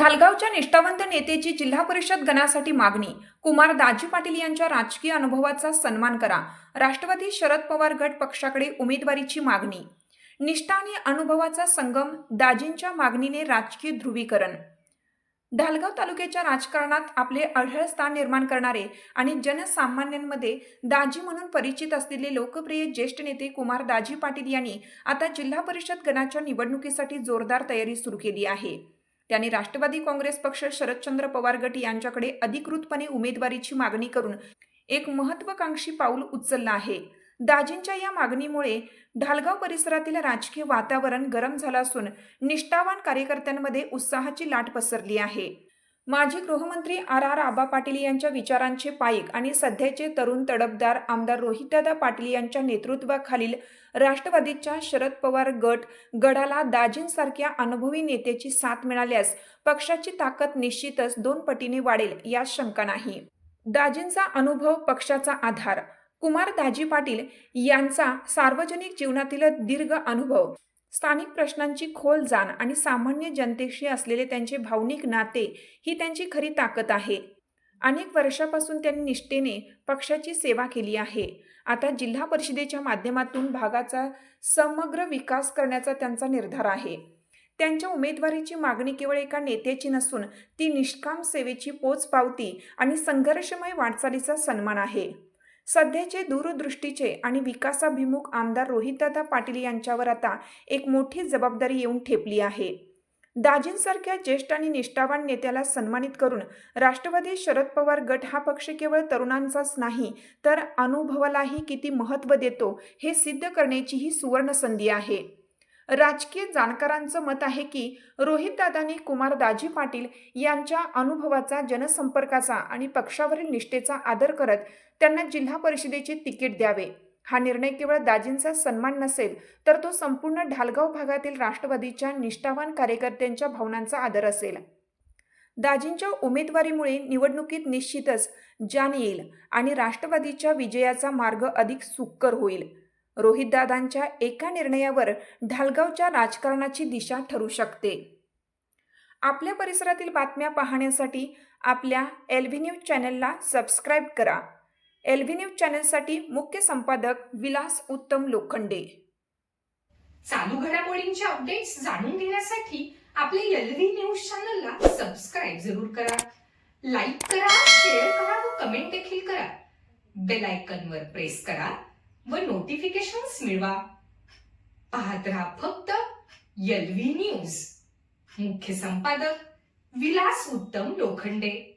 ढालगावच्या निष्ठावंत नेतेची जिल्हा परिषद गणासाठी मागणी. कुमार दाजी पाटील यांच्या राजकीय अनुभवाचा सन्मान करा. राष्ट्रवादी शरद पवार गट पक्षाकडे उमेदवारीची मागणी. निष्ठा आणि अनुभवाचा संगम दाजींच्या मागणीने राजकीय ध्रुवीकरण. ढालगाव तालुक्याच्या राजकारणात आपले अढळ स्थान निर्माण करणारे आणि जनसामान्यांमध्ये दाजी म्हणून परिचित असलेले लोकप्रिय ज्येष्ठ नेते कुमार दाजी पाटील यांनी आता जिल्हा परिषद गणाच्या निवडणुकीसाठी जोरदार तयारी सुरू केली आहे. त्यांनी राष्ट्रवादी काँग्रेस पक्ष शरदचंद्र पवार गट यांच्याकडे अधिकृतपणे उमेदवारीची मागणी करून एक महत्वाकांक्षी पाऊल उचललं आहे. दाजींच्या या मागणीमुळे ढालगाव परिसरातील राजकीय वातावरण गरम झालं असून निष्ठावान कार्यकर्त्यांमध्ये उत्साहाची लाट पसरली आहे. माजी गृहमंत्री आर आर आबा पाटील यांच्या विचारांचे पायिक आणि सध्याचे तरुण तडफदार आमदार रोहितदादा पाटील यांच्या नेतृत्वाखालील राष्ट्रवादीच्या शरद पवार गट गडाला दाजींसारख्या अनुभवी नेत्याची साथ मिळाल्यास पक्षाची ताकद निश्चितच दोन पटीने वाढेल यात शंका नाही. दाजींचा अनुभव पक्षाचा आधार. कुमार दाजी पाटील यांचा सार्वजनिक जीवनातील दीर्घ अनुभव. स्थानिक प्रश्नांची खोल जाण आणि सामान्य जनतेशी असलेले त्यांचे भावनिक नाते ही त्यांची खरी ताकद आहे. अनेक वर्षापासून त्यांनी निष्ठेने पक्षाची सेवा केली आहे. आता जिल्हा परिषदेच्या माध्यमातून भागाचा समग्र विकास करण्याचा त्यांचा निर्धार आहे. त्यांच्या उमेदवारीची मागणी केवळ एका नेत्याची नसून ती निष्काम सेवेची पोचपावती आणि संघर्षमय वाटचालीचा सन्मान आहे. सध्याचे दूरदृष्टीचे आणि विकासाभिमुख आमदार रोहितदादा पाटील यांच्यावर आता एक मोठी जबाबदारी येऊन ठेपली आहे. दाजींसारख्या ज्येष्ठ आणि निष्ठावान नेत्याला सन्मानित करून राष्ट्रवादी शरद पवार गट हा पक्ष केवळ तरुणांचाच नाही तर अनुभवालाही किती महत्त्व देतो हे सिद्ध करण्याची ही सुवर्ण संधी आहे. राजकीय जाणकारांचं मत आहे की रोहितदादांनी कुमार दाजी पाटील यांच्या अनुभवाचा जनसंपर्काचा आणि पक्षावरील निष्ठेचा आदर करत त्यांना जिल्हा परिषदेचे तिकीट द्यावे. हा निर्णय केवळ दाजींचा सन्मान नसेल तर तो संपूर्ण ढालगाव भागातील राष्ट्रवादीच्या निष्ठावान कार्यकर्त्यांच्या भावनांचा आदर असेल. दाजींच्या उमेदवारीमुळे निवडणुकीत निश्चितच जान येईल आणि राष्ट्रवादीच्या विजयाचा मार्ग अधिक सुकर होईल. रोहितदादांच्या एका निर्णयावर ढालगावच्या राजकारणाची दिशा ठरू शकते. आपल्या परिसरातील बातम्या पाहण्यासाठी आपल्या एल व्ही न्यूज चॅनलला सबस्क्राईब करा. एल व्ही न्यूज चॅनलसाठी मुख्य संपादक विलास उत्तम लोखंडे. चालू घडामोडींचे अपडेट्स जाणून घेण्यासाठी आपल्या एलव्ही न्यूज चॅनलला सबस्क्राईब जरूर करा. लाईक करा शेअर करा व कमेंट देखील करा. बेल आयकॉनवर प्रेस करा. व नोटिफिकेशन्स मिळवा. पाहत राहा फक्त एलव्ही न्यूज मुख्य संपादक विलास उत्तम लोखंडे.